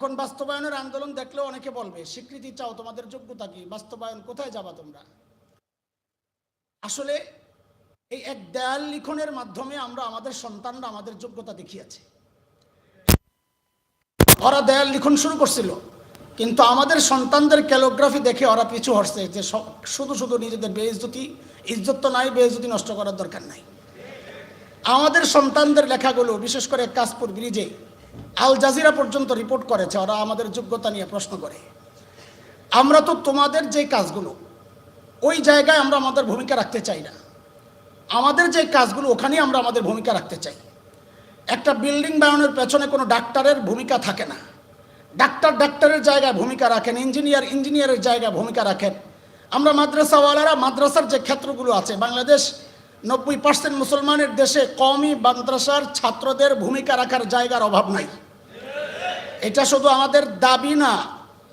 এখন বাস্তবায়নের আন্দোলন দেখলেও অনেকে বলবে, স্বীকৃতি চাও তোমাদের যোগ্যতা কি? বাস্তবায়ন কোথায় যাবা তোমরা? আসলে এই এক দেয়াল লিখনের মাধ্যমে আমরা আমাদের সন্তানরা আমাদের যোগ্যতা দেখিয়েছে। ওরা দেয়াল লিখন শুরু করছিল, কিন্তু আমাদের সন্তানদের ক্যালোগ্রাফি দেখে ওরা পিছু হটছে যে শুধু শুধু নিজেদের বেইজ্জতি, ইজ্জত তো নাই, বেইজ্জতি নষ্ট করার দরকার নাই। আমাদের সন্তানদের লেখাগুলো, বিশেষ করে কাশপুর ব্রিজে আল জাজিরা পর্যন্ত রিপোর্ট করেছে, ওরা আমাদের যোগ্যতা নিয়ে প্রশ্ন করে। আমরা তো তোমাদের যে কাজগুলো, ওই জায়গায় আমরা আমাদের ভূমিকা রাখতে চাই না। আমাদের যে কাজগুলো, ওখানেই আমরা আমাদের ভূমিকা রাখতে চাই। একটা বিল্ডিং বানানোর পেছনে কোনো ডাক্তারের ভূমিকা থাকে না। ডাক্তার ডাক্তারের জায়গায় ভূমিকা রাখেন ইঞ্জিনিয়ার ইঞ্জিনিয়ারের জায়গায় ভূমিকা রাখেন। আমরা মাদ্রাসাওয়ালারা মাদ্রাসার যে ক্ষেত্রগুলো আছে, বাংলাদেশ নব্বই পার্সেন্ট মুসলমানের দেশে কমই মাদ্রাসার ছাত্রদের ভূমিকা রাখার জায়গার অভাব নাই। এটা শুধু আমাদের দাবি না,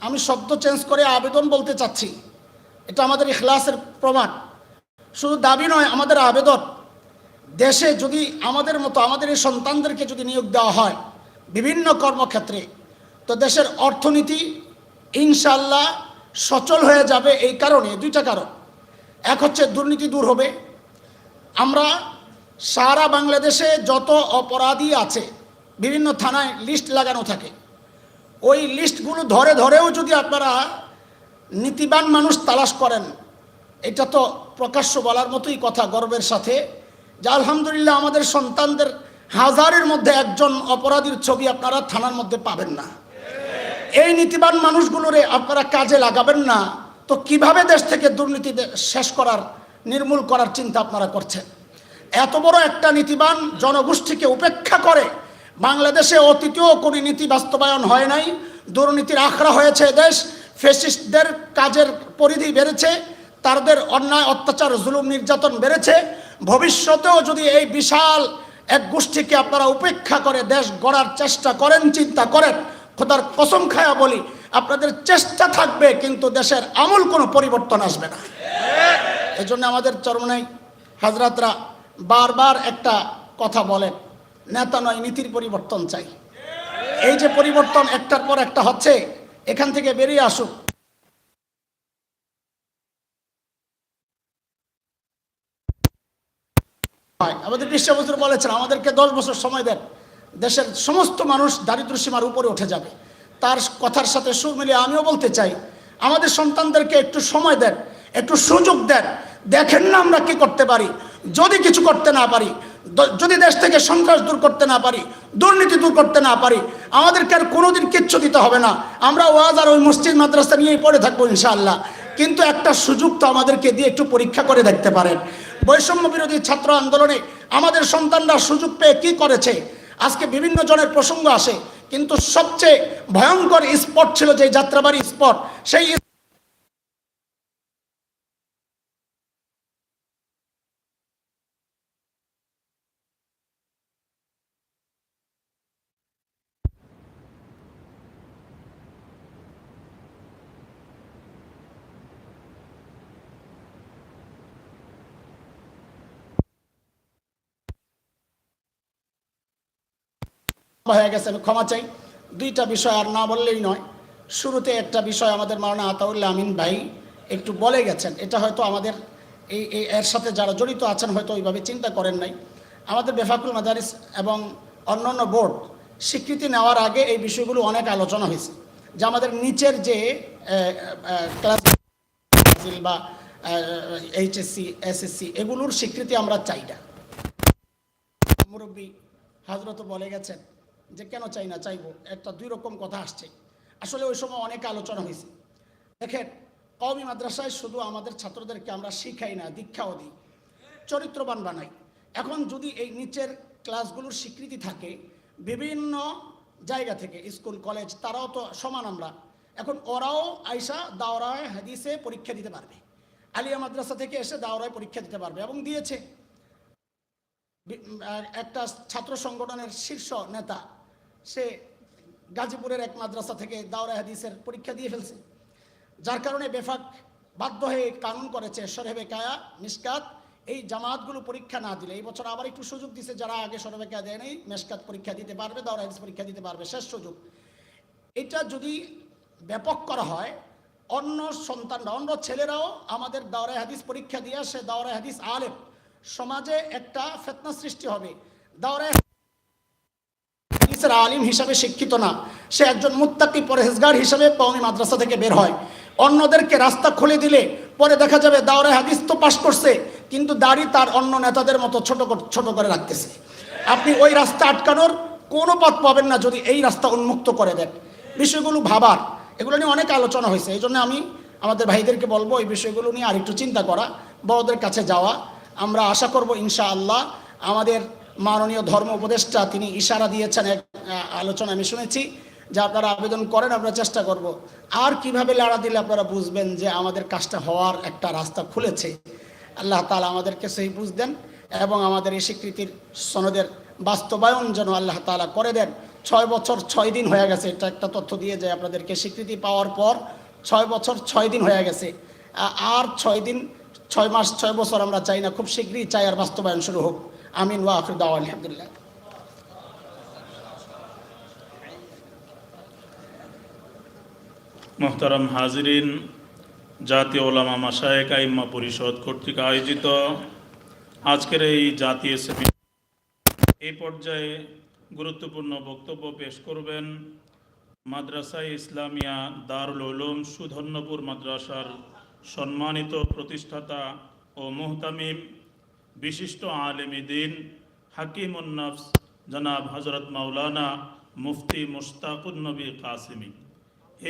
আমি শব্দ চেঞ্জ করে আবেদন বলতে চাচ্ছি। এটা আমাদের ইখলাসের প্রমাণ। শুধু দাবি নয়, আমাদের আবেদন। দেশে যদি আমাদের মতো, আমাদের এই সন্তানদেরকে যদি নিয়োগ দেওয়া হয় বিভিন্ন কর্মক্ষেত্রে, তো দেশের অর্থনীতি ইনশাল্লাহ সচল হয়ে যাবে এই কারণে, দুইটা কারণ। এক হচ্ছে দুর্নীতি দূর হবে আমরা সারা বাংলাদেশে যত অপরাধী আছে, বিভিন্ন থানায় লিস্ট লাগানো থাকে। ওই লিস্টগুলো ধরে ধরেও যদি আপনারা নীতিবান মানুষ তালাশ করেন, এটা তো প্রকাশ্য বলার মতোই কথা গর্বের সাথে। যে আলহামদুলিল্লাহ আমাদের সন্তানদের হাজারের মধ্যে একজন অপরাধীর ছবি আপনারা থানার মধ্যে পাবেন না। এই নীতিবান মানুষগুলোরে আপনারা কাজে লাগাবেন না। তো কীভাবে দেশ থেকে দুর্নীতি শেষ করার নির্মূল করার চিন্তা আপনারা করছেন। এত বড় একটা নীতিবান জনগোষ্ঠীকে উপেক্ষা করে বাংলাদেশে অতীতেও কোনো নীতি বাস্তবায়ন হয় নাই, দুর্নীতির আখড়া হয়েছে দেশ ফেসিস্টদের কাজের পরিধি বেড়েছে তাদের অন্যায়, অত্যাচার, জুলুম, নির্যাতন বেড়েছে, ভবিষ্যতেও যদি এই বিশাল এক গোষ্ঠীকে আপনারা উপেক্ষা করে দেশ গড়ার চেষ্টা করেন, চিন্তা করেন, খোদার কসম খায়া বলি, আপনাদের চেষ্টা থাকবে, কিন্তু দেশের আমূল কোনো পরিবর্তন আসবে না। এই জন্য আমাদের চরমনাই হাজরাতরা বারবার একটা কথা বলেন, নেতা নয়, নীতির পরিবর্তন চাই। এই যে পরিবর্তন একটার পর একটা হচ্ছে, এখান থেকে বেরিয়ে আসুক। আমাদের বিশ্ব বলেছেন, আমাদেরকে দশ বছর সময় দেন। দেশের সমস্ত মানুষ দারিদ্র সীমার উপরে উঠে যাবে। তার কথার সাথে সুর মিলিয়ে আমিও বলতে চাই, আমাদের সন্তানদেরকে একটু সময় দেন, একটু সুযোগ দেন। দেখেন না আমরা কি করতে পারি? যদি কিছু করতে না পারি যদি দেশ থেকে সন্ত্রাস দূর করতে না পারি, দুর্নীতি দূর করতে না পারি, আমাদেরকে আর কোনোদিন কিচ্ছু দিতে হবে না। আমরা ওয়াজ আর ওই মসজিদ মাদ্রাসা নিয়েই পড়ে থাকব ইনশাআল্লাহ। কিন্তু একটা সুযোগ তো আমাদেরকে দিয়ে একটু পরীক্ষা করে দেখতে পারেন। বৈষম্য বিরোধী ছাত্র আন্দোলনে আমাদের সন্তানরা সুযোগ পেয়ে কি করেছে? আজকে বিভিন্ন জনের প্রসঙ্গ আসে, কিন্তু সবচেয়ে ভয়ঙ্কর স্পট ছিল যে যাত্রাবাড়ি স্পট, সেই হয়ে গেছে, আমি ক্ষমা চাই। দুইটা বিষয় আর না বললেই নয়। শুরুতে একটা বিষয় আমাদের মাওলানা আতাউল্লাহ আমিন ভাই একটু বলে গেছেন। এটা হয়তো আমাদের এই এই এর সাথে যারা জড়িত আছেন হয়তো ওইভাবে চিন্তা করেন নাই। আমাদের বেফাকুল মাদারিস এবং অন্যান্য বোর্ড স্বীকৃতি নেওয়ার আগে এই বিষয়গুলো অনেক আলোচনা হয়েছে। যে আমাদের নিচের যে ক্লাস বা এইচএসসি এসএসসি এগুলোর স্বীকৃতি আমরা চাই না। মুরব্বী হাজরত বলে গেছেন যে কেন চাই না, চাইব? একটা দুই রকম কথা আসছে। আসলে ওই সময় অনেক আলোচনা হয়েছে। দেখেন, কওমি মাদ্রাসায় শুধু আমাদের ছাত্রদেরকে আমরা শিখাই না, দীক্ষাও দিই, চরিত্রবান বানাই। এখন যদি এই নিচের ক্লাসগুলোর স্বীকৃতি থাকে, বিভিন্ন জায়গা থেকে, স্কুল, কলেজ, তারাও তো সমান আমরা। এখন ওরাও আইসা দাওরায়, হাদিসে পরীক্ষা দিতে পারবে। আলিয়া মাদ্রাসা থেকে এসে দাওরায় পরীক্ষা দিতে পারবে এবং দিয়েছে। একটা ছাত্র সংগঠনের শীর্ষ নেতা সে গাজীপুরের এক মাদ্রাসা থেকে দাওরা হাদিসের পরীক্ষা দিয়ে ফেলছে। যার কারণে বেফাক বাধ্য হয়ে কানুন করেছে সরেবে কায়া, মিসকাত, এই জামাতগুলো পরীক্ষা না দিলে। এই বছর আবার একটু সুযোগ দিছে, যারা আগে সরেবে কায়া দেয় নাই, মেসকাত পরীক্ষা দিতে পারবে, দাওরা হাদিস পরীক্ষা দিতে পারবে, শেষ সুযোগ। এটা যদি ব্যাপক করা হয়, অন্য সন্তানরা, অন্য ছেলেরাও আমাদের দাওরা হাদিস পরীক্ষা দিয়ে সে দাওরা হাদিস আলেম। সমাজে একটা ফেতনা সৃষ্টি হবে। দাওরা হাদিসের আলিম হিসাবে শিক্ষিত না। সে একজন মুত্তাকি পরহেজগার হিসাবে কওমি মাদ্রাসা থেকে বের হয়। অন্যদেরকে রাস্তা খুলে দিলে পরে দেখা যাবে দাওরা হাদিস তো পাশ করছে, কিন্তু দাড়ি তার অন্য নেতাদের মতো ছোট ছোট করে রাখতেছে। আপনি ওই রাস্তা আটকানোর কোনো পথ পাবেন না যদি এই রাস্তা উন্মুক্ত করে দেন। বিষয়গুলো ভাবার। এগুলো নিয়ে অনেক আলোচনা হয়েছে। এই জন্য আমি আমাদের ভাইদেরকে বলব এই বিষয়গুলো নিয়ে আরেকটু চিন্তা করা, বড়দের কাছে যাওয়া। আমরা আশা করব ইনশা আল্লাহ আমাদের মাননীয় ধর্ম উপদেষ্টা তিনি ইশারা দিয়েছেন এক আলোচনা আমি শুনেছি, যে আপনারা আবেদন করেন, আমরা চেষ্টা করব। আর কীভাবে লাড়া দিলে আপনারা বুঝবেন যে আমাদের কাজটা হওয়ার একটা রাস্তা খুলেছে? আল্লাহ তালা আমাদেরকে সেই বুঝ দেন এবং আমাদের এই স্বীকৃতির সনদের বাস্তবায়ন যেন আল্লাহ তালা করে দেন। ছয় বছর ছয় দিন হয়ে গেছে, এটা একটা তথ্য দিয়ে যায় আপনাদেরকে স্বীকৃতি পাওয়ার পর ছয় বছর ছয় দিন হয়ে গেছে। আর ছয় দিন, ছয় মাস, ছয় বছর আমরা চাই না, খুব শীঘ্রই চাই আর বাস্তবায়ন শুরু হোক। আমিন ওয়া আখির দাওয়া, আলহামদুলিল্লাহ। মোহতারাম হাজিরিন, জাতীয় ওলামা মাসায়েক আইম্মা পরিষদ কর্তৃক আয়োজিত আজকের এই জাতীয় সেমিনার এই পর্যায়ে গুরুত্বপূর্ণ বক্তব্য পেশ করবেন মাদ্রাসা ইসলামিয়া দারুল উলুম সুধন্যপুর মাদ্রাসার সম্মানিত প্রতিষ্ঠাতা ও মুহতামিম বিশিষ্ট আলেমী দিন হাকিমুন্নফস জনাব হজরত মাওলানা মুফতি মুশতাকুন নবী কাসিমি।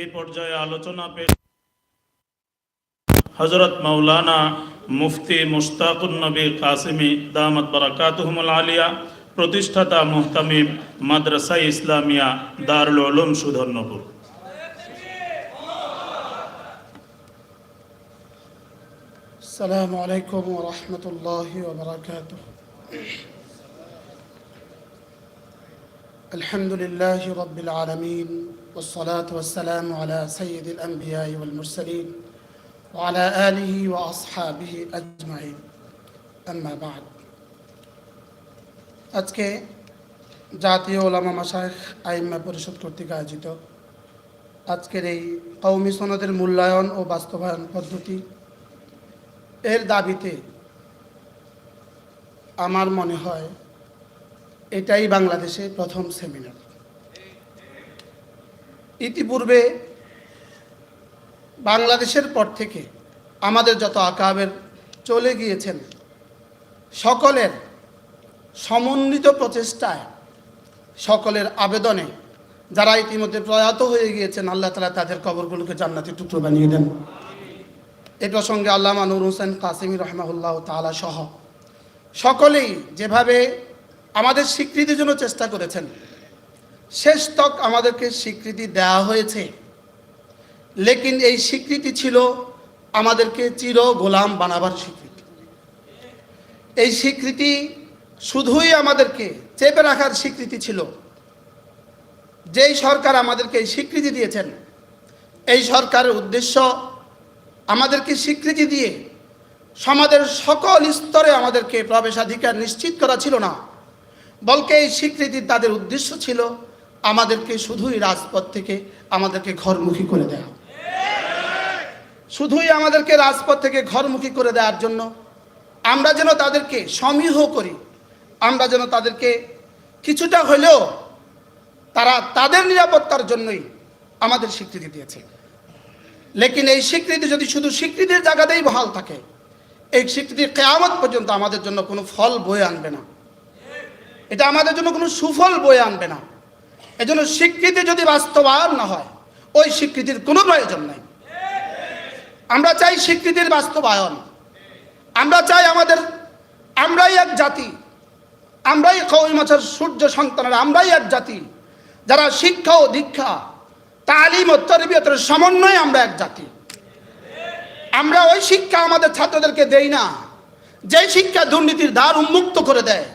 এই পর্যায়ে আলোচনা পেশ হজরত মাওলানা মুফতি মুশতাকুন নবী কাসিমি দামত বারাকাতুহুমুল আলিয়া, প্রতিষ্ঠাতা মুহতামিম মাদ্রাসা ইসলামিয়া দারুল উলুম সুধন্যপুর। السلام عليكم ورحمة الله وبركاته الحمد لله رب العالمين والصلاة والسلام على سيد الأنبياء والمرسلين وعلى آله وأصحابه أجمعين أما بعد আজকে জাতীয় ওলামা মাসায়েখ আইম্মা পরিষদ কর্তৃক আয়োজিত আজকের এই কৌমি সনদের মূল্যায়ন ও বাস্তবায়ন পদ্ধতি এর দাবিতে আমার মনে হয় এটাই বাংলাদেশে প্রথম সেমিনার ইতিপূর্বে বাংলাদেশের পর থেকে আমাদের যত আকাবের চলে গিয়েছেন, সকলের সমন্বিত প্রচেষ্টায় সকলের আবেদনে যারা ইতিমধ্যে প্রয়াত হয়ে গিয়েছেন, আল্লাহ তালা তাদের কবরগুলোকে জান্নাতি টুকরো বানিয়ে দেন। এই প্রসঙ্গে আল্লামা নুর হোসেন কাসিমি রহমাউল্লাহ তালা সহ সকলেই যেভাবে আমাদের স্বীকৃতির জন্য চেষ্টা করেছেন, শেষ তক আমাদেরকে স্বীকৃতি দেওয়া হয়েছে। লেকিন এই স্বীকৃতি ছিল আমাদেরকে চির গোলাম বানাবার স্বীকৃতি। এই স্বীকৃতি শুধুই আমাদেরকে চেপে রাখার স্বীকৃতি ছিল। যেই সরকার আমাদেরকে এই স্বীকৃতি দিয়েছেন, এই সরকারের উদ্দেশ্য আমাদেরকে স্বীকৃতি দিয়ে সমাজের সকল স্তরে আমাদেরকে প্রবেশাধিকার নিশ্চিত করা ছিল না। বলকে এই স্বীকৃতি তাদের উদ্দেশ্য ছিল আমাদেরকে শুধুই রাজপথ থেকে আমাদেরকে ঘরমুখী করে দেওয়া শুধুই আমাদেরকে রাজপথ থেকে ঘরমুখী করে দেওয়ার জন্য আমরা যেন তাদেরকে সমীহ করি, আমরা যেন তাদেরকে কিছুটা হলেও তারা তাদের নিরাপত্তার জন্যই আমাদের স্বীকৃতি দিয়েছে। লেকিন এই স্বীকৃতি যদি শুধু স্বীকৃতির জায়গাতেই বহাল থাকে, এই স্বীকৃতি কেয়ামত পর্যন্ত আমাদের জন্য কোনো ফল বয়ে আনবে না। এটা আমাদের জন্য কোনো সুফল বয়ে আনবে না। এজন্য স্বীকৃতি যদি বাস্তবায়ন না হয়, ওই স্বীকৃতির কোনো প্রয়োজন নাই। আমরা চাই স্বীকৃতির বাস্তবায়ন। আমরা চাই আমাদের, আমরাই এক জাতি। আমরাই কৌমি মাছের সূর্য সন্তানের, আমরাই এক জাতি। যারা শিক্ষা ও দীক্ষা তালিম ও তরবিয়তের সমন্বয়ে আমরা এক জাতি। আমরা ওই শিক্ষা আমাদের ছাত্রদেরকে দেই না। যে শিক্ষা দুর্নীতির দ্বার উন্মুক্ত করে দেয়,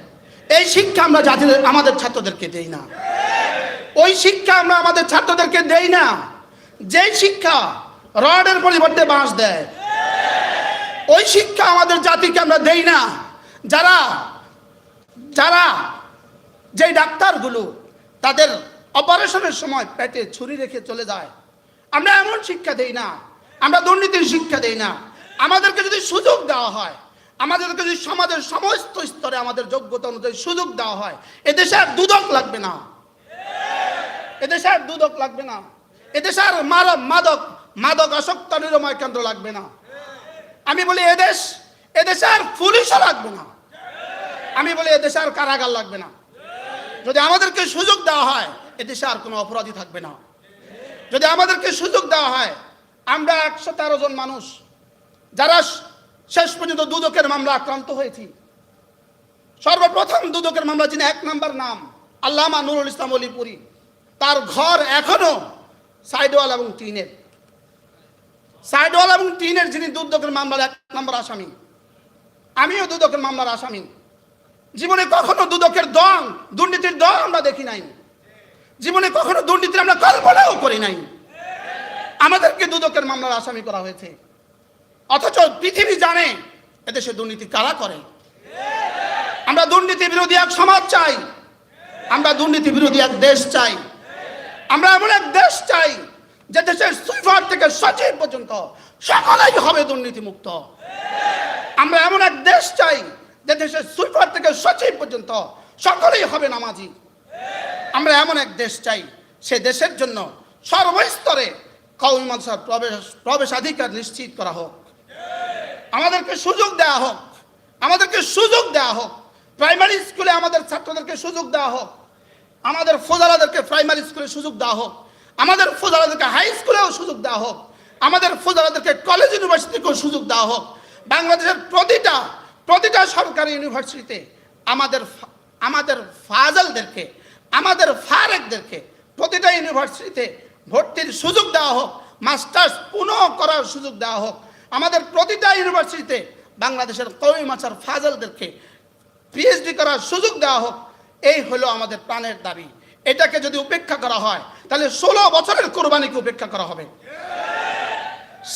এই শিক্ষা আমরা জাতিদের আমাদের ছাত্রদেরকে দেই না। ওই শিক্ষা আমরা আমাদের ছাত্রদেরকে দেই না। যে শিক্ষা রডের পরিবর্তে বাঁশ দেয়, ওই শিক্ষা আমাদের জাতিকে আমরা দেই না। যারা যারা যে ডাক্তারগুলো, তাদের অপারেশনের সময় পেটে ছুরি রেখে চলে যায়। আমরা এমন শিক্ষা দেই না, আমরা দুর্নীতির শিক্ষা দেই না। আমাদেরকে যদি সুযোগ দেওয়া হয়, আমাদেরকে যদি সমাজের সমস্ত স্তরে আমাদের যোগ্যতা অনুযায়ী সুযোগ দেওয়া হয়, এদেশে আর দুদক লাগবে না। এদেশে আর দুদক লাগবে না। এদেশে আর মাদক মাদক মাদক আসক্ত নিরাময় কেন্দ্র লাগবে না। আমি বলি, এদেশ, এদেশে আর পুলিশও লাগবে না। আমি বলি, এদেশে আর কারাগার লাগবে না। যদি আমাদেরকে সুযোগ দেওয়া হয় এদেশে আর কোনো অপরাধী থাকবে না। যদি আমাদেরকে সুযোগ দেওয়া হয়, আমরা একশো তেরো জন মানুষ, যারা শেষ পর্যন্ত দুদকের মামলা আক্রান্ত হয়েছি। সর্বপ্রথম দুদকের মামলা, যিনি এক নম্বর নাম, আল্লামা নুরুল ইসলাম অলিপুরি, তার ঘর এখনও সাইডওয়াল এবং টিনের। সাইডওয়াল এবং টিনের যিনি দুদকের মামলার এক নম্বর আসামি, আমিও দুদকের মামলার আসামি। জীবনে কখনো দুদকের দম দুর্নীতির দং আমরা দেখি নাই। জীবনে কখনো দুর্নীতির আমরা কল্পনাও করি নাই। আমাদেরকে দুদকের মামলার আসামি করা হয়েছে। অথচ পৃথিবী জানে এদেশে দুর্নীতি কারা করে। আমরা দুর্নীতি বিরোধী এক সমাজ চাই। আমরা দুর্নীতি বিরোধী এক দেশ চাই। আমরা এমন এক দেশ চাই যে দেশের সুইফার থেকে সচিব পর্যন্ত সকলেই হবে দুর্নীতি মুক্ত আমরা এমন এক দেশ চাই যে দেশের সুইফার থেকে সচিব পর্যন্ত সকলেই হবে নামাজি। আমরা এমন এক দেশ চাই, সে দেশের জন্য সর্বস্তরে কৌমি মানুষের প্রবেশ, প্রবেশাধিকার নিশ্চিত করা হোক। আমাদেরকে সুযোগ দেওয়া হোক, আমাদেরকে সুযোগ দেওয়া হোক। প্রাইমারি স্কুলে আমাদের ছাত্রদেরকে সুযোগ দেওয়া হোক। আমাদের ফোজালাদেরকে প্রাইমারি স্কুলে সুযোগ দেওয়া হোক। আমাদের ফোজালাদেরকে হাই স্কুলেও সুযোগ দেওয়া হোক। আমাদের ফোজালাদেরকে কলেজ ইউনিভার্সিটিকেও সুযোগ দেওয়া হোক। বাংলাদেশের প্রতিটা প্রতিটা সরকারি ইউনিভার্সিটিতে আমাদের আমাদের ফাজালদেরকে আমাদের ফারেকদেরকে প্রতিটা ইউনিভার্সিটিতে ভর্তির সুযোগ দেওয়া হোক, মাস্টার্স পুনঃ করার সুযোগ দেওয়া হোক, আমাদের প্রতিটা ইউনিভার্সিটিতে বাংলাদেশের কৌমি মাছার ফাজলদেরকে পিএইচডি করার সুযোগ দেওয়া হোক, এই হলো আমাদের প্রাণের দাবি। এটাকে যদি উপেক্ষা করা হয়, তাহলে ষোলো বছরের কোরবানিকে উপেক্ষা করা হবে।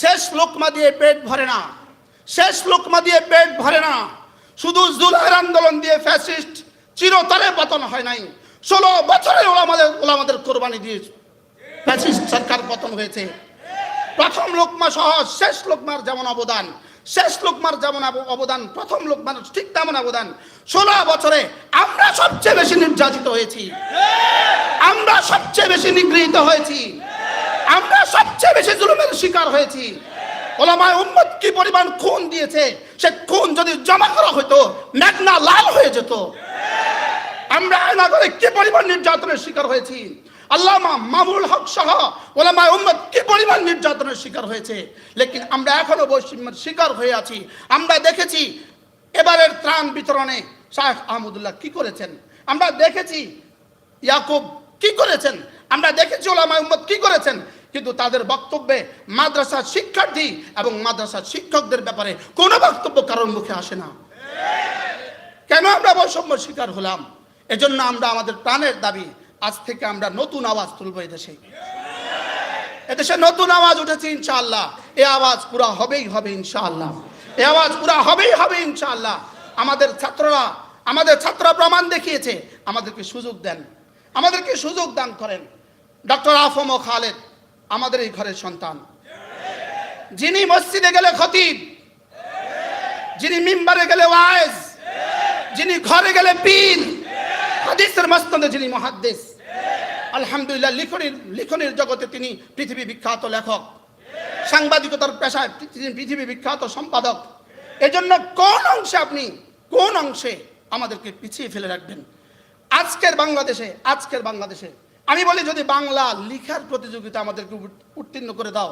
শেষ লোকমা দিয়ে পেট ভরে না। শেষ লোকমা দিয়ে পেট ভরে না। শুধু জুলাইয়ের আন্দোলন দিয়ে ফ্যাসিস্ট চিরতরে পতন হয় নাই। ষোলো বছরে ওলামাদের ওলামাদের কোরবানি দিয়ে ফ্যাসিস্ট সরকার পতন হয়েছে। প্রথম লোকমা সহ শেষ লোকমার যেমন অবদান, শেষ লোকমার যেমন অবদান, প্রথম লোকমার ঠিক তেমন অবদান। ষোলো বছরে আমরা সবচেয়ে বেশি নির্যাতিত হয়েছি। আমরা সবচেয়ে বেশি নিগৃহীত হয়েছি। আমরা সবচেয়ে বেশি জুলুমের শিকার হয়েছি। ওলামায় উম্মত কি পরিমাণ খুন দিয়েছে, সে খুন যদি জমা করা হতো মেঘনা লাল হয়ে যেত। আমরা করে কি পরিমাণ নির্যাতনের শিকার হয়েছি? আল্লামা মামুল হক সহ ওলামায় উম্মত কি পরিমাণ নির্যাতনের শিকার হয়েছে? লেকিন আমরা এখনও বৈষম্যের শিকার হয়ে আছি। আমরা দেখেছি এবারের ত্রাণ বিতরণে শাহ আহমদুল্লাহ কি করেছেন? আমরা দেখেছি ইয়াকুব কি করেছেন? আমরা দেখেছি ওলামায় উম্মত কি করেছেন? কিন্তু তাদের বক্তব্যে মাদ্রাসার শিক্ষার্থী এবং মাদ্রাসার শিক্ষকদের ব্যাপারে কোনো বক্তব্য কারোর মুখে আসে না। কেন আমরা বৈষম্য শিকার হলাম? এজন্য আমরা আমাদের প্রাণের দাবি, আজ থেকে আমরা নতুন আওয়াজ তুলবো এদেশে এদেশে নতুন আওয়াজ উঠেছে ইনশাআল্লাহ। এ আওয়াজ পুরা হবেই হবে ইনশাআল্লাহ। এ আওয়াজ পুরা হবেই হবে ইনশাআল্লাহ। আমাদের ছাত্ররা আমাদের ছাত্ররা প্রমাণ দেখিয়েছে, আমাদেরকে সুযোগ দেন। আমাদেরকে সুযোগ দান করেন। ডক্টর আফম খালেদ, আমাদের এই ঘরের সন্তান। যিনি মসজিদে গেলে খতিব। যিনি মিম্বারে গেলে ওয়াইজ। যিনি ঘরে গেলে পীর। হাদিসের মস্তদে যিনি মহাদ্দেশ, আলহামদুলিল্লাহ লিখনির লিখনির জগতে তিনি পৃথিবী বিখ্যাত লেখক। সাংবাদিকতার পেশায় তিনি পৃথিবী বিখ্যাত সম্পাদক। এজন্য কোন অংশে আপনি, কোন অংশে আমাদেরকে পিছিয়ে ফেলে রাখবেন? আজকের বাংলাদেশে আজকের বাংলাদেশে, আমি বলি যদি বাংলা লিখার প্রতিযোগিতা আমাদেরকে উত্তীর্ণ করে দাও,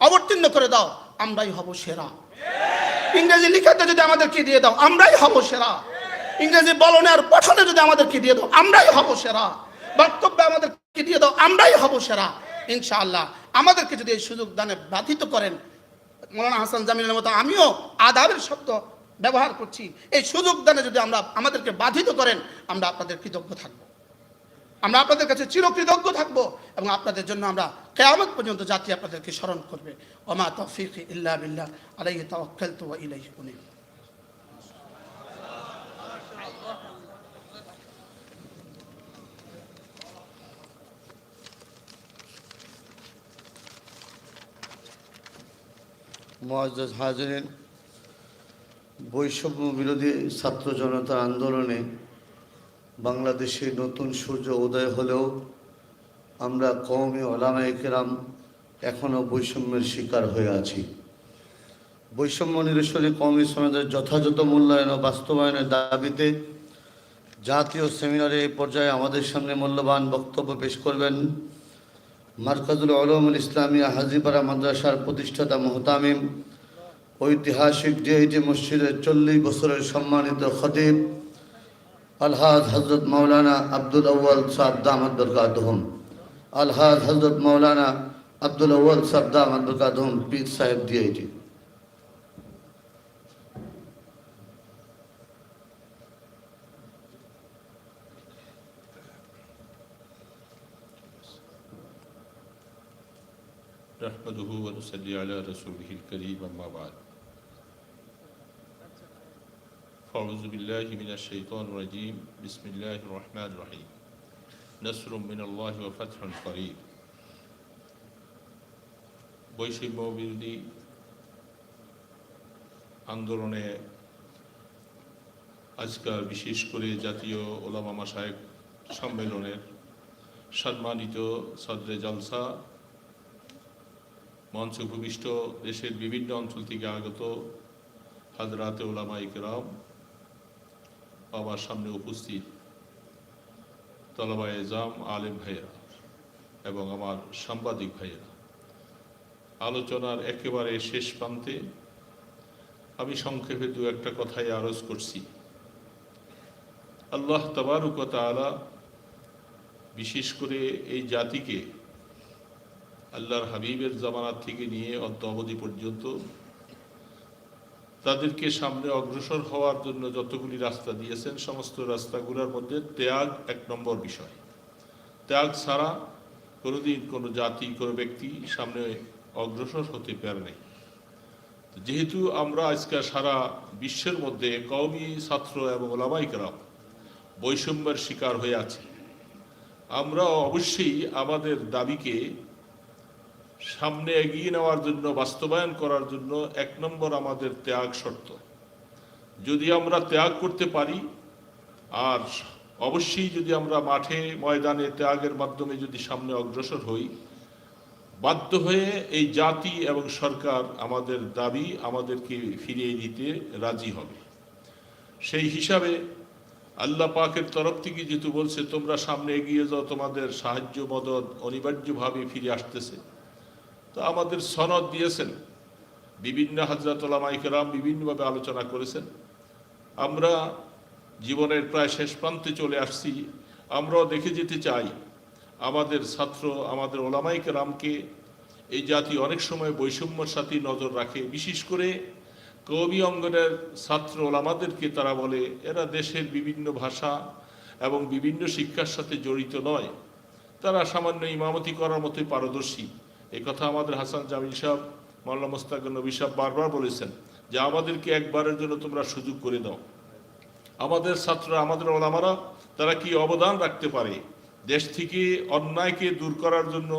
অবতীর্ণ করে দাও, আমরাই হব সেরা। ইংরেজি লিখাতে যদি আমাদেরকে দিয়ে দাও, আমরাই হব সেরা। ইংরেজি বলনে আর পঠনে যদি আমাদেরকে দিয়ে দাও, আমরাই হব সেরা। বক্তব্যে আমাদেরকে দিয়ে দাও, আমরাই হব সেরা। ইনশাআল্লাহ, আমাদেরকে যদি এই সুযোগ দানে বাধিত করেন, মৌলানা হাসান জামিনের মতো আমিও আদাবের শব্দ ব্যবহার করছি, এই সুযোগ দানে যদি আমরা আমাদেরকে বাধিত করেন, আমরা আপনাদের কৃতজ্ঞ থাকব। আমরা আপনাদের কাছে চিরকৃতজ্ঞ থাকব এবং আপনাদের জন্য আমরা কেয়ামত পর্যন্ত জাতি আপনাদেরকে স্মরণ করবে। ওমা তৌফিক ইল্লা বিল্লাহ, আলাইহি তাওয়াক্কালতু ওয়া ইলাইহি মহাজ হাজরিন, বৈষম্য বিরোধী ছাত্র জনতার আন্দোলনে বাংলাদেশে নতুন সূর্য উদয় হলেও আমরা কওমি ওলামায়ে কেরাম এখনও বৈষম্যের শিকার হয়ে আছি। বৈষম্য নিরসনে কওমি সমাজের যথাযথ মূল্যায়ন ও বাস্তবায়নের দাবিতে জাতীয় সেমিনারে এই পর্যায়ে আমাদের সামনে মূল্যবান বক্তব্য পেশ করবেন মার্কাজুল আলমুল ইসলামিয়া হাজিপাড়া মাদ্রাসার প্রতিষ্ঠাতা মোহতামিম, ঐতিহাসিক ডিআইটি মসজিদের চল্লিশ বছরের সম্মানিত খতিব, আলহাজ হজরত মৌলানা আব্দুল আউ্য়াল সাহ দামাদ বরকাতহম আলহাজ হজরত মৌলানা আব্দুল আউ্য়াল সাহ দামাদ বরকাতহম পীর সাহেব ডিআইটি نحمده ونصلي على رسوله الكريم أما بعد فأعوذ بالله من الشيطان الرجيم بسم الله الرحمن الرحيم نصر من الله وفتح قريب বৈষম্য বিরোধী আন্দোলনে আজকাল বিশেষ করে জাতীয় ওলামা মাসায়েক সম্মেলনের সম্মানিত সদরে জলসা মঞ্চ ভূমিষ্ঠ দেশের বিভিন্ন অঞ্চল থেকে আগত হাজরাতে ওলামা ইকরাম বাবার সামনে উপস্থিত তলাবা এজাম আলেম ভাইয়েরা এবং আমার সাংবাদিক ভাইয়েরা। আলোচনার একেবারে শেষ প্রান্তে আমি সংক্ষেপে দু একটা কথাই আরজ করছি। আল্লাহ তবারুক তাআলা বিশেষ করে এই জাতিকে আল্লাহর হাবিবের জামানাত থেকে নিয়ে অন্ত অবধি পর্যন্ত তাদেরকে সামনে অগ্রসর হওয়ার জন্য যতগুলি রাস্তা দিয়েছেন, সমস্ত রাস্তাগুলোর মধ্যে ত্যাগ এক নম্বর বিষয়। ত্যাগ ছাড়া কোনোদিন কোনো জাতি, কোনো ব্যক্তি সামনে অগ্রসর হতে পারে নাই। যেহেতু আমরা আজকে সারা বিশ্বের মধ্যে কওমি ছাত্র এবং ওলামাইকরাম বৈষম্যের শিকার হয়ে আছি আমরা অবশ্যই আমাদের দাবিকে সামনে এগিয়ে নেওয়ার জন্য, বাস্তবায়ন করার জন্য এক নম্বর আমাদের ত্যাগ শর্ত। যদি আমরা ত্যাগ করতে পারি, আর অবশ্যই যদি আমরা মাঠে, ময়দানে ত্যাগের মাধ্যমে যদি সামনে অগ্রসর হই, বাধ্য হয়ে এই জাতি এবং সরকার আমাদের দাবি আমাদেরকে ফিরিয়ে দিতে রাজি হবে। সেই হিসাবে আল্লাহ পাকের তরফ থেকে যেহেতু বলছে, তোমরা সামনে এগিয়ে যাও, তোমাদের সাহায্য, মদত অনিবার্যভাবে ফিরে আসতেছে। তো আমাদের সনদ দিয়েছেন। বিভিন্ন হাজরাতলামাইকেরাম বিভিন্নভাবে আলোচনা করেছেন। আমরা জীবনের প্রায় শেষ প্রান্তে চলে আসছি। আমরাও দেখে যেতে চাই, আমাদের ছাত্র, আমাদের ওলামাইকে রামকে এই জাতি অনেক সময় বৈষম্যর সাথে নজর রাখে। বিশেষ করে কবি অঙ্গনের ছাত্র ওলামাদেরকে তারা বলে, এরা দেশের বিভিন্ন ভাষা এবং বিভিন্ন শিক্ষার সাথে জড়িত নয়। তারা সামান্য ইমামতি করার মতোই পারদর্শী। এই কথা আমাদের হাসান জামিল সাহেব মাল্লা মোস্তাক নবী সাহেব বারবার বলেছেন যে আমাদেরকে একবারের জন্য তোমরা সুযোগ করে দাও। আমাদের ছাত্ররা, আমাদের ওলামারা, তারা কি অবদান রাখতে পারে? দেশ থেকে অন্যায়কে দূর করার জন্য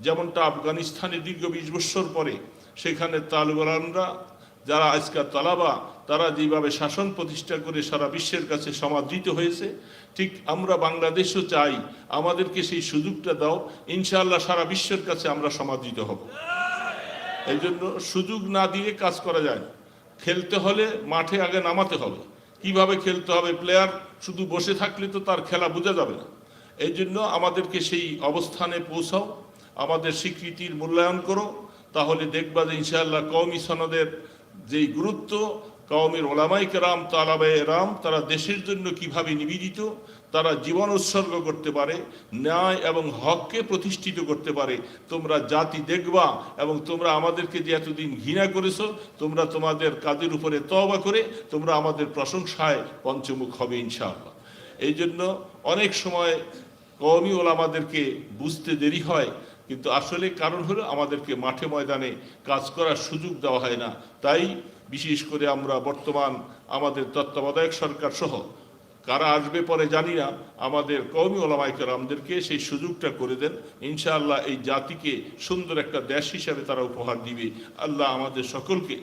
যেমনটা আফগানিস্তানে দীর্ঘ বিশ বৎসর পরে সেখানে তালিবানরা যারা আজকাল তালাবা তারা যেভাবে শাসন প্রতিষ্ঠা করে সারা বিশ্বের কাছে সমাদৃত হয়েছে, ঠিক আমরা বাংলাদেশও চাই আমাদেরকে সেই সুযোগটা দাও, ইনশাআল্লাহ সারা বিশ্বের কাছে আমরা সমাদৃত হব। এই জন্য সুযোগ না দিয়ে কাজ করা যায়। খেলতে হলে মাঠে আগে নামাতে হবে। কীভাবে খেলতে হবে? প্লেয়ার শুধু বসে থাকলে তো তার খেলা বোঝা যাবে না। এই জন্য আমাদেরকে সেই অবস্থানে পৌঁছাও, আমাদের স্বীকৃতির মূল্যায়ন করো, তাহলে দেখবা যে ইনশাআল্লাহ কওমি সনদের যেই গুরুত্ব কওমের ওলামাই কেরাম তালাবাই রাম তারা দেশের জন্য কীভাবে নিবেদিত? তারা জীবন উৎসর্গ করতে পারে, ন্যায় এবং হককে প্রতিষ্ঠিত করতে পারে। তোমরা জাতি দেখবা এবং তোমরা আমাদেরকে যে এতদিন ঘৃণা করেছ, তোমরা তোমাদের কাজের উপরে তওবা করে তোমরা আমাদের প্রশংসায় পঞ্চমুখ হবে ইনশাআল্লাহ। এই জন্য অনেক সময় কওমি ওলামাদেরকে বুঝতে দেরি হয়, কিন্তু আসলে কারণ হলো আমাদেরকে মাঠে ময়দানে কাজ করার সুযোগ দেওয়া হয় না। তাই বিশেষ করে আমরা বর্তমান আমাদের তত্ত্বাবধায়ক সরকার সহ, কারা আসবে পরে জানি না, আমাদের কৌমি ওলামাইকারদেরকে সেই সুযোগটা করে দেন। ইনশাআল্লাহ এই জাতিকে সুন্দর একটা দেশ হিসাবে তারা উপহার দিবে। আল্লাহ আমাদের সকলকে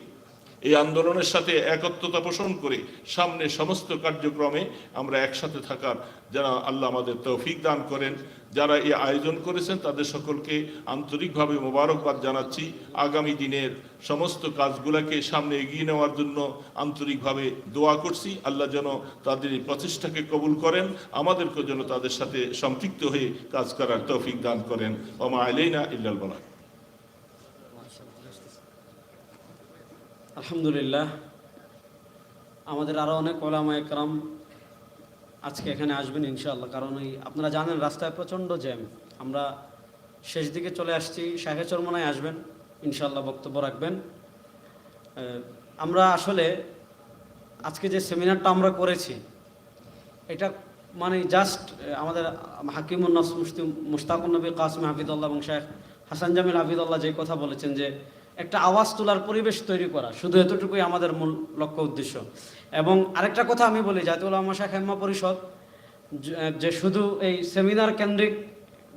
এই আন্দোলনের সাথে একত্রতা পোষণ করে সামনে সমস্ত কার্যক্রমে আমরা একসাথে থাকার যারা আল্লাহ আমাদের তৌফিক দান করেন। যারা এই আয়োজন করেছেন, তাদের সকলকে আন্তরিকভাবে মোবারকবাদ জানাচ্ছি। আগামী দিনের সমস্ত কাজগুলোকে সামনে এগিয়ে নেওয়ার জন্য আন্তরিকভাবে দোয়া করছি। আল্লাহ যেন তাদের এই প্রচেষ্টাকে কবুল করেন। আমাদেরকে যেন তাদের সাথে সম্পৃক্ত হয়ে কাজ করার তৌফিক দান করেন। ওমা আলাইনা ইল্লাল বালা আলহামদুলিল্লাহ। আমাদের আরও অনেক ওলামা একরাম আজকে এখানে আসবেন ইনশাআল্লাহ, কারণ এই আপনারা জানেন রাস্তায় প্রচণ্ড জ্যাম। আমরা শেষ দিকে চলে আসছি শাহে চরমনায় আসবেন, ইনশাআল্লাহ বক্তব্য রাখবেন। আমরা আসলে আজকে যে সেমিনারটা আমরা করেছি, এটা মানে জাস্ট আমাদের হাকিমুল নস মুফতি মুশতাকুর নবী কাসম হাফিদুল্লাহ এবং শেখ হাসান জামিল হাফিদুল্লাহ যে কথা বলেছেন যে একটা আওয়াজ তোলার পরিবেশ তৈরি করা, শুধু এতটুকুই আমাদের মূল লক্ষ্য উদ্দেশ্য। এবং আরেকটা কথা আমি বলি, জাতীয় উলামা শাখ হেম্মা পরিষদ, যে- শুধু এই সেমিনার কেন্দ্রিক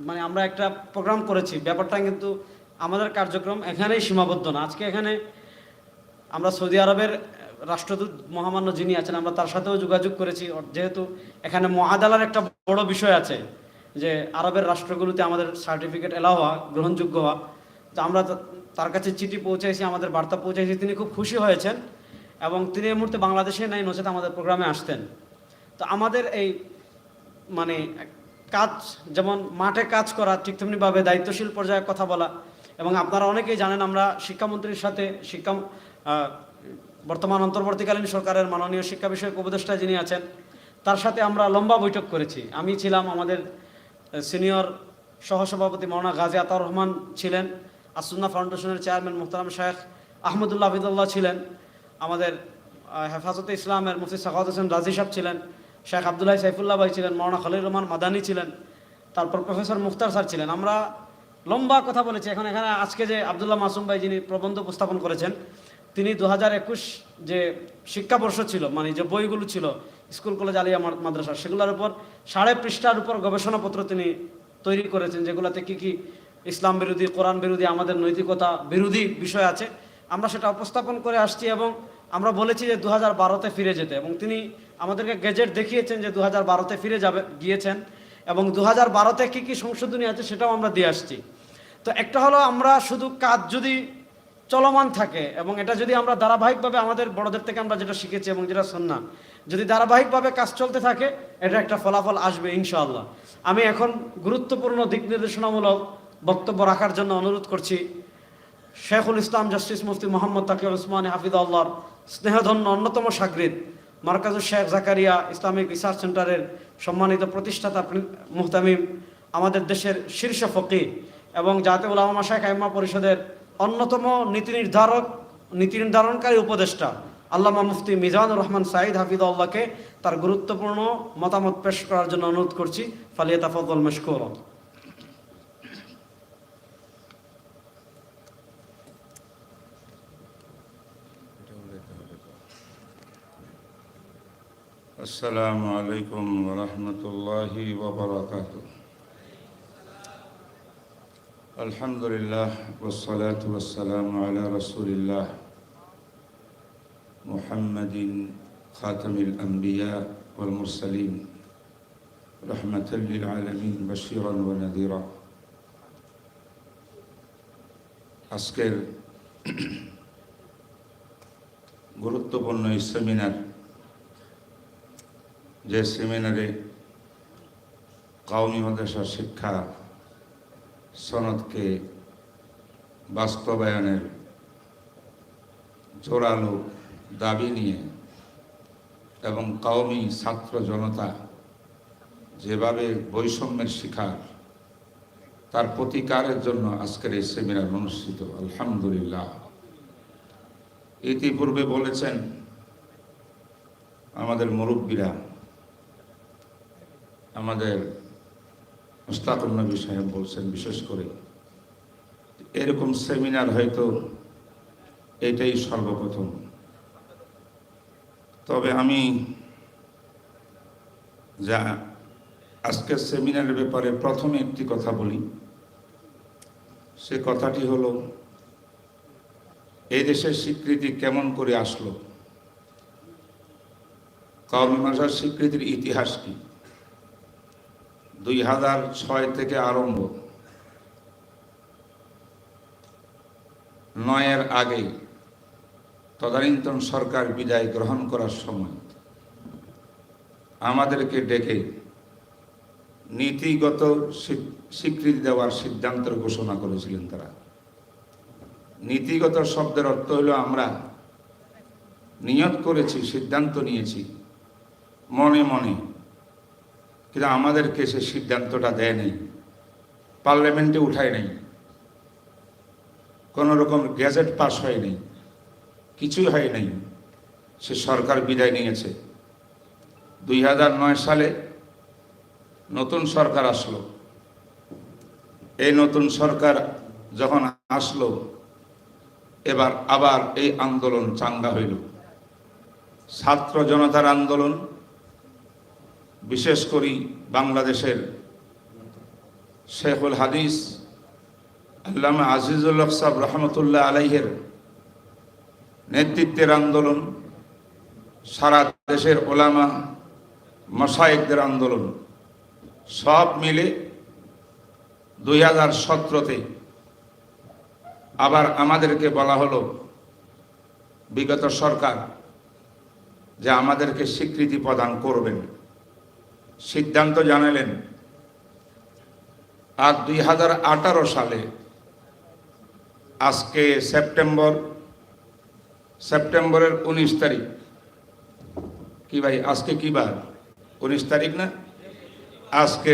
মানে আমরা একটা প্রোগ্রাম করেছি, ব্যাপারটা কিন্তু আমাদের কার্যক্রম এখানেই সীমাবদ্ধ না। আজকে এখানে আমরা সৌদি আরবের রাষ্ট্রদূত মহামান্য যিনি আছেন, আমরা তার সাথেও যোগাযোগ করেছি। যেহেতু এখানে মহাদালার একটা বড় বিষয় আছে, যে আরবের রাষ্ট্রগুলোতে আমাদের সার্টিফিকেট এলাও হওয়া, গ্রহণযোগ্য হওয়া। তো আমরা তার কাছে চিঠি পৌঁছাইছি আমাদের বার্তা পৌঁছাইছি তিনি খুব খুশি হয়েছেন এবং তিনি এই মুহূর্তে বাংলাদেশে নাই, নচেত আমাদের প্রোগ্রামে আসতেন। তো আমাদের এই মানে কাজ, যেমন মাঠে কাজ করা, ঠিক তেমনিভাবে দায়িত্বশীল পর্যায়ে কথা বলা এবং আপনারা অনেকেই জানেন আমরা শিক্ষামন্ত্রীর সাথে শিক্ষা বর্তমান অন্তর্বর্তীকালীন সরকারের মাননীয় শিক্ষা বিষয়ক উপদেষ্টা যিনি আছেন, তার সাথে আমরা লম্বা বৈঠক করেছি। আমি ছিলাম আমাদের সিনিয়র সহসভাপতি মৌলানা গাজী আতাউর রহমান ছিলেন আসুন্না ফাউন্ডেশনের চেয়ারম্যান মুহতারাম শেখ আহমদুল্লাহ আবিদুল্লাহ ছিলেন। আমাদের হেফাজতে ইসলামের মুফতি সাখাওয়াত হোসেন রাজি সাহেব ছিলেন। শেখ আবদুল্লাহ সাইফুল্লাহ ভাই ছিলেন মৌলানা খলিল রহমান মাদানি ছিলেন। তারপর প্রফেসর মুখতার স্যার ছিলেন। আমরা লম্বা কথা বলেছি। এখন এখানে আজকে যে আবদুল্লাহ মাসুম ভাই যিনি প্রবন্ধ উপস্থাপন করেছেন, তিনি দু হাজার একুশ যে শিক্ষাবর্ষ ছিল মানে যে বইগুলো ছিল, স্কুল, কলেজ, আলিয়া মাদ্রাসা, সেগুলোর উপর সাড়ে পৃষ্ঠার উপর গবেষণাপত্র তিনি তৈরি করেছেন, যেগুলোতে কি কি ইসলাম বিরোধী, কোরআন বিরোধী, আমাদের নৈতিকতা বিরোধী বিষয় আছে। আমরা সেটা উপস্থাপন করে আসছি এবং আমরা বলেছি যে দু হাজার বারোতে ফিরে যেতে। এবং তিনি আমাদেরকে গেজেট দেখিয়েছেন যে দু হাজার বারোতে ফিরে যাবে, গিয়েছেন। এবং দু হাজার বারোতে কী কী সংশোধনী আছে সেটাও আমরা দিয়ে আসছি। তো একটা হলো আমরা শুধু কাজ যদি চলমান থাকে এবং এটা যদি আমরা ধারাবাহিকভাবে আমাদের বড়দের থেকে আমরা যেটা শিখেছি এবং যেটা সন্না, যদি ধারাবাহিকভাবে কাজ চলতে থাকে, এটা একটা ফলাফল আসবে ইনশাআল্লাহ। আমি এখন গুরুত্বপূর্ণ দিক নির্দেশনামূলক বক্তব্য রাখার জন্য অনুরোধ করছি। শেখুল ইসলাম জাস্টিস মুফতি মোহাম্মদ তাকি উসমান হাফিদ আল্লাহর স্নেহধন্য অন্যতম সাগরিদ মার্কাজুল শেখ জাকারিয়া ইসলামিক রিসার্চ সেন্টারের সম্মানিত প্রতিষ্ঠাতা মুহতামিম, আমাদের দেশের শীর্ষ ফকি এবং জাতীয় উলামা শেখ আইমা পরিষদের অন্যতম নীতি নির্ধারক, নীতি নির্ধারণকারী উপদেষ্টা, আল্লামা মুফতি মিজানুর রহমান সাঈদ হাফিদ আল্লাহকে তার গুরুত্বপূর্ণ মতামত পেশ করার জন্য অনুরোধ করছি। ফালিয়া তাফাদল মশকুর। السلام عليكم ورحمة الله وبركاته الحمد لله والصلاة والسلام على رسول الله محمد خاتم الأنبياء والمرسلين رحمة للعالمين بشيرا ونذيرا আজকের গুরুত্বপূর্ণ এই সেমিনার যে সেমিনারে কাউমি মাদ্রাসা শিক্ষা সনদকে বাস্তবায়নের জোরালো দাবি নিয়ে এবং কাউমি ছাত্র জনতা যেভাবে বৈষম্যের শিকার, তার প্রতিকারের জন্য আজকের এই সেমিনার অনুষ্ঠিত। আলহামদুলিল্লাহ। ইতিপূর্বে বলেছেন আমাদের মুরব্বীরা আমাদের মুস্তাকুর নবী সাহেব বলছেন, বিশেষ করে এরকম সেমিনার হয়তো এটাই সর্বপ্রথম। তবে আমি যা আজকের সেমিনারের ব্যাপারে প্রথমে একটি কথা বলি, সে কথাটি হলো এই দেশের স্বীকৃতি কেমন করে আসলো? কওমি ভাষার স্বীকৃতির ইতিহাস কি? দুই হাজার ছয় থেকে আরম্ভ। নয়ের আগে তদানীন্তন সরকার বিদায় গ্রহণ করার সময় আমাদেরকে ডেকে নীতিগত স্বীকৃতি দেওয়ার সিদ্ধান্ত ঘোষণা করেছিলেন তারা। নীতিগত শব্দের অর্থ হলো আমরা নিয়ত করেছি, সিদ্ধান্ত নিয়েছি, মনে মনে কিন্তু আমাদেরকে সে সিদ্ধান্তটা দেয় নেই। পার্লামেন্টে উঠায় নাই। কোনো রকম গ্যাজেট পাস হয়নি কিছুই হয় নাই। সে সরকার বিদায় নিয়েছে। দুই হাজার নয় সালে নতুন সরকার আসলো। এই নতুন সরকার যখন আসলো, এবার আবার এই আন্দোলন চাঙ্গা হইল। ছাত্র জনতার আন্দোলন বিশেষ করি বাংলাদেশের শেখুল হাদিস, আল্লামা আজিজুল্লাহ সাহ রহমতুল্লাহ আলাইহের নেতৃত্বের আন্দোলন, সারা দেশের ওলামা মশায়েকদের আন্দোলন, সব মিলে দুই হাজার সতেরোতে আবার আমাদেরকে বলা হলো, বিগত সরকার যে আমাদেরকে স্বীকৃতি প্রদান করবেন। সিদ্ধান্ত জানালেন, আর দুই হাজার আঠারো সালে, আজকে সেপ্টেম্বর, সেপ্টেম্বরের উনিশ তারিখ। কি ভাই, আজকে কি বার? উনিশ তারিখ না? আজকের